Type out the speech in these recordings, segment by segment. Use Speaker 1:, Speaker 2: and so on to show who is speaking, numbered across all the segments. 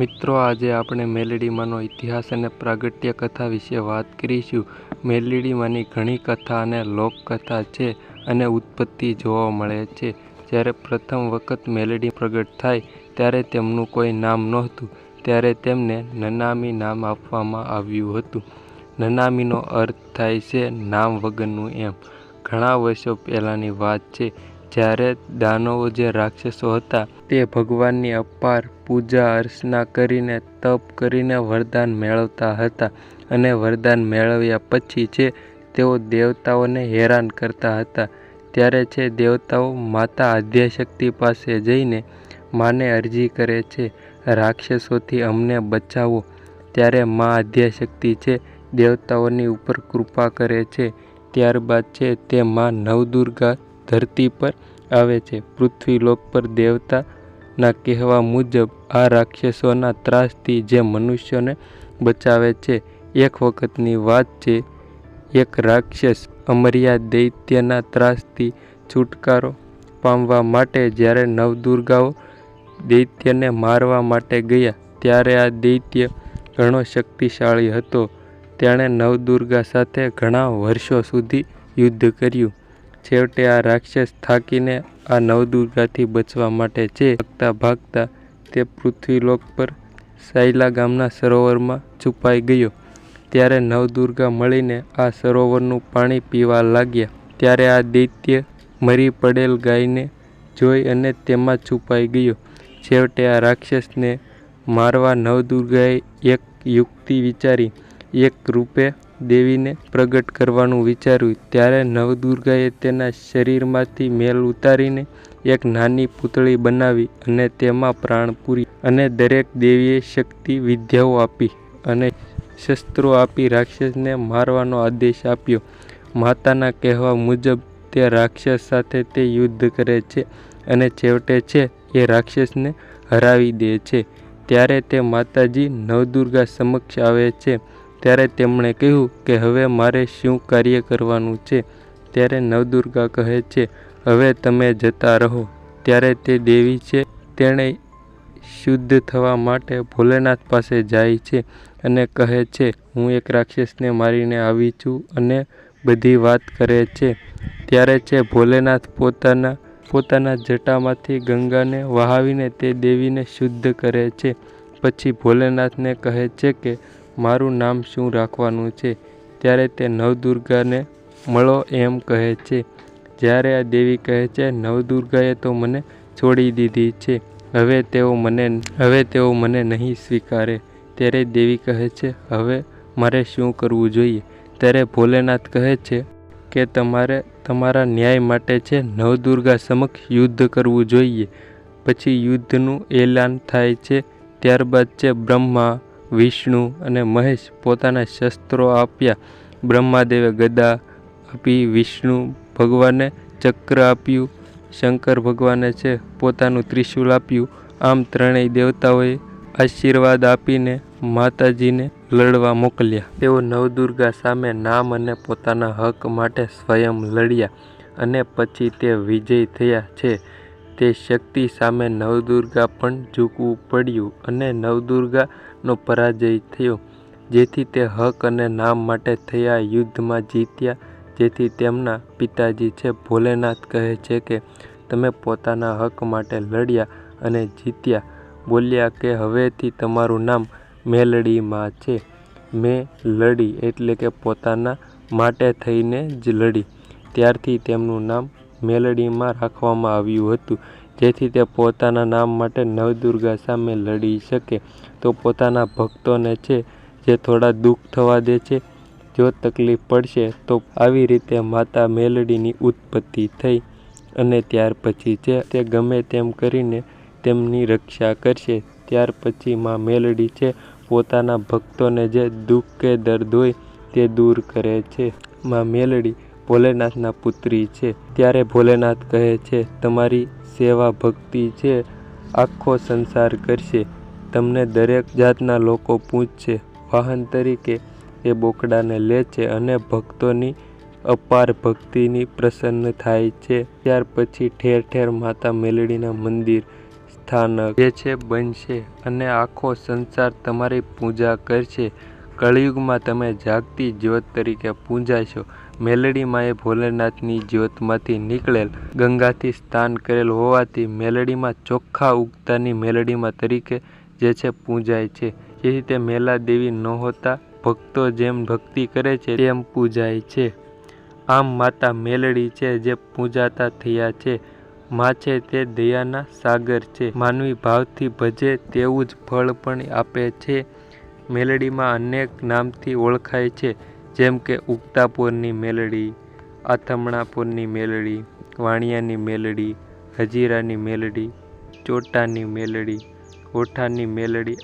Speaker 1: મિત્રો, આજે આપણે મેલડીમાંનો ઇતિહાસ અને પ્રાગટ્ય કથા વિશે વાત કરીશું. મેલડીમાંની ઘણી કથા અને લોકકથા છે અને ઉત્પત્તિ જોવા મળે છે. જ્યારે પ્રથમ વખત મેલડી પ્રગટ થાય, ત્યારે તેમનું કોઈ નામ નહોતું. ત્યારે તેમને નનામી નામ આપવામાં આવ્યું હતું. નનામીનો અર્થ થાય છે નામ વગરનું એમ. ઘણા વર્ષો પહેલાંની વાત છે. જ્યારે દાનવો જે રાક્ષસો હતા તે ભગવાનની અપાર પૂજા અર્ચના કરીને, તપ કરીને વરદાન મેળવતા હતા અને વરદાન મેળવ્યા પછી છે તેઓ દેવતાઓને હેરાન કરતા હતા. ત્યારે છે દેવતાઓ માતા આદ્યશક્તિ પાસે જઈને માને અરજી કરે છે, રાક્ષસોથી અમને બચાવો. ત્યારે મા આદ્યશક્તિ છે દેવતાઓની ઉપર કૃપા કરે છે. ત્યારબાદ છે તે મા નવદુર્ગા ધરતી પર આવે છે. પૃથ્વીલોક પર દેવતાના કહેવા મુજબ આ રાક્ષસોના ત્રાસથી જે મનુષ્યોને બચાવે છે, એક વખતની વાત છે, એક રાક્ષસ અમર્યા દૈત્યના ત્રાસથી છુટકારો પામવા માટે જ્યારે નવદુર્ગાઓ દૈત્યને મારવા માટે ગયા, ત્યારે આ દૈત્ય ઘણો શક્તિશાળી હતો. તેણે નવદુર્ગા સાથે ઘણા વર્ષો સુધી યુદ્ધ કર્યું. છેવટે આ રાક્ષસ થાકીને આ નવદુર્ગાથી બચવા માટે છે ભાગતા ભાગતા તે પૃથ્વીલોક પર સાયલા ગામના સરોવરમાં છુપાઈ ગયો. ત્યારે નવદુર્ગા મળીને આ સરોવરનું પાણી પીવા લાગ્યા. ત્યારે આ દૈત્ય મરી પડેલ ગાયને જોઈ અને તેમાં છુપાઈ ગયો. છેવટે આ રાક્ષસને મારવા નવદુર્ગાએ એક યુક્તિ વિચારી. એક રૂપે દેવીને પ્રગટ કરવાનું વિચાર્યું, ત્યારે નવદુર્ગાએ તેના શરીરમાંથી મેલ ઉતારીને એક નાની પૂતળી બનાવી અને તેમાં પ્રાણ પૂરી અને દરેક દેવીએ શક્તિ વિદ્યાઓ આપી અને શસ્ત્રો આપી રાક્ષસને મારવાનો આદેશ આપ્યો. માતાના કહેવા મુજબ તે રાક્ષસ સાથે તે યુદ્ધ કરે છે અને છેવટે છે એ રાક્ષસને હરાવી દે છે. ત્યારે તે માતાજી નવદુર્ગા સમક્ષ આવે છે. ત્યારે તેમણે કહ્યું કે હવે મારે શું કાર્ય કરવાનું છે? ત્યારે નવદુર્ગા કહે છે, હવે તમે જતા રહો. ત્યારે તે દેવી છે, તેણે શુદ્ધ થવા માટે ભોલેનાથ પાસે જાય છે અને કહે છે, હું એક રાક્ષસને મારીને આવી છું અને બધી વાત કરે છે. ત્યારે છે, ભોલેનાથ પોતાના પોતાના જટામાંથી ગંગાને વહાવીને તે દેવીને શુદ્ધ કરે છે. પછી ભોલેનાથને કહે છે કે મારું નામ શું રાખવાનું છે? ત્યારે તે નવદુર્ગાને મળો એમ કહે છે. જ્યારે આ દેવી કહે છે, નવદુર્ગાએ તો મને છોડી દીધી છે. હવે તેઓ મને, હવે તેઓ મને નહીં સ્વીકારે. ત્યારે દેવી કહે છે, હવે મારે શું કરવું જોઈએ? ત્યારે ભોલેનાથ કહે છે કે, તમારે, તમારા ન્યાય માટે છે નવદુર્ગા સમક્ષ યુદ્ધ કરવું જોઈએ. પછી યુદ્ધનું એલાન થાય છે. ત્યારબાદ છે બ્રહ્મા વિષ્ણુ અને મહેશ પોતાના શસ્ત્રો આપ્યા. બ્રહ્માદેવે ગદા આપી વિષ્ણુ ભગવાને ચક્ર આપ્યું. શંકર ભગવાને છે પોતાનું ત્રિશૂલ આપ્યું. આમ ત્રણેય દેવતાઓએ આશીર્વાદ આપીને માતાજીને લડવા મોકલ્યા. તેઓ નવદુર્ગા સામે નામ અને પોતાના હક માટે સ્વયં લડ્યા અને પછી તે વિજય થયા છે. તે શક્તિ સામે નવદુર્ગા પણ ઝૂકવું પડ્યું અને નવદુર્ગાનો પરાજય થયો. જેથી તે હક અને નામ માટે થયા યુદ્ધમાં જીત્યા. જેથી તેમના પિતાજી છે, ભોલેનાથ કહે છે કે, તમે પોતાના હક માટે લડ્યા અને જીત્યા. બોલ્યા કે, હવેથી તમારું નામ મેલડીમાં છે. મેં લડી એટલે કે પોતાના માટે થઈને જ લડી. ત્યારથી તેમનું નામ મેલડીમાં રાખવામાં આવ્યું હતું. જેથી તે પોતાના નામ માટે નવદુર્ગા સામે લડી શકે. તો પોતાના ભક્તોને છે, જે થોડા દુઃખ થવા દે છે, જો તકલીફ પડશે, તો આવી રીતે માતા મેલડીની ઉત્પત્તિ થઈ અને ત્યાર પછી છે તે ગમે તેમ કરીને તેમની રક્ષા કરશે. ત્યાર પછી માં મેલડી છે, પોતાના ભક્તોને જે દુઃખ કે દર્દ હોય તે દૂર કરે છે. માં મેલડી ભોલેનાથના પુત્રી છે. ત્યારે ભોલેનાથ કહે છે, તમારી સેવા ભક્તિ છે, આખો સંસાર કરશે. તમને દરેક જાતના લોકો પૂછશે. વાહન તરીકે એ બોકડાને લે છે અને ભક્તોની અપાર ભક્તિની પ્રસન્ન થાય છે. ત્યાર પછી ઠેર ઠેર માતા મેલડીના મંદિર સ્થાનક જે છે બનશે અને આખો સંસાર તમારી પૂજા કરશે. કળિયુગમાં તમે જાગતી જ્યોત તરીકે પૂંજાશો. મેલડી માએ ભોલેનાથની જ્યોતમાંથી નીકળેલ ગંગાથી સ્નાન કરેલ હોવાથી મેલડીમાં ચોખ્ખા ઉગતાની મેલડીમાં તરીકે જે છે પૂજાય છે. જેથી તે મેલા દેવી ન હોતા ભક્તો જેમ ભક્તિ કરે છે તેમ પૂજાય છે. આમ માતા મેલડી છે જે પૂજાતા થયા છે. મા છે તે દયાના સાગર છે. માનવી ભાવથી ભજે તેવું જ ફળ પણ આપે છે. મેલડીમાં અનેક નામથી ઓળખાય છે. જેમ કે ઉગતાપુરની મેલડી આથમણાપુરની મેલડી, વાણિયાની મેલડી, હજીરાની મેલડી, ચોટાની મેલડી, ઓઠાની મેલડી,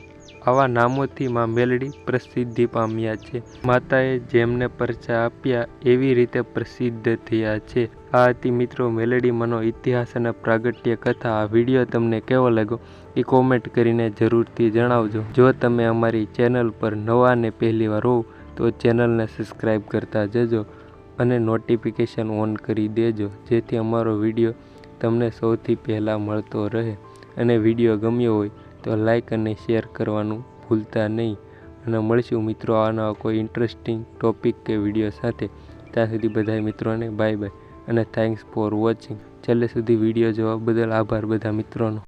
Speaker 1: આવા નામોથી માં મેલડી પ્રસિદ્ધિ પામ્યા છે. માતાએ જેમને પરચા આપ્યા એવી રીતે પ્રસિદ્ધ થયા છે. આ હતી મિત્રો મેલડી મનો ઇતિહાસ અને પ્રાગટ્ય કથા. આ વીડિયો તમને કેવો લાગ્યો એ કોમેન્ટ કરીને જરૂરથી જણાવજો. જો તમે અમારી ચેનલ પર નવા ને પહેલી વાર હોવ તો ચેનલને સબસ્ક્રાઈબ કરતા જજો અને નોટિફિકેશન ઓન કરી દેજો, જેથી અમારો વીડિયો તમને સૌથી પહેલાં મળતો રહે. અને વીડિયો ગમ્યો હોય તો લાઈક અને શેર કરવાનું ભૂલતા નહીં. અને મળશું મિત્રો આના કોઈ ઇન્ટરેસ્ટિંગ ટોપિક કે વીડિયો સાથે. ત્યાં સુધી બધા મિત્રોને બાય બાય અને થેન્ક્સ ફોર વોચિંગ છેલ્લે સુધી વીડિયો જોવા બદલ આભાર બધા મિત્રોનો.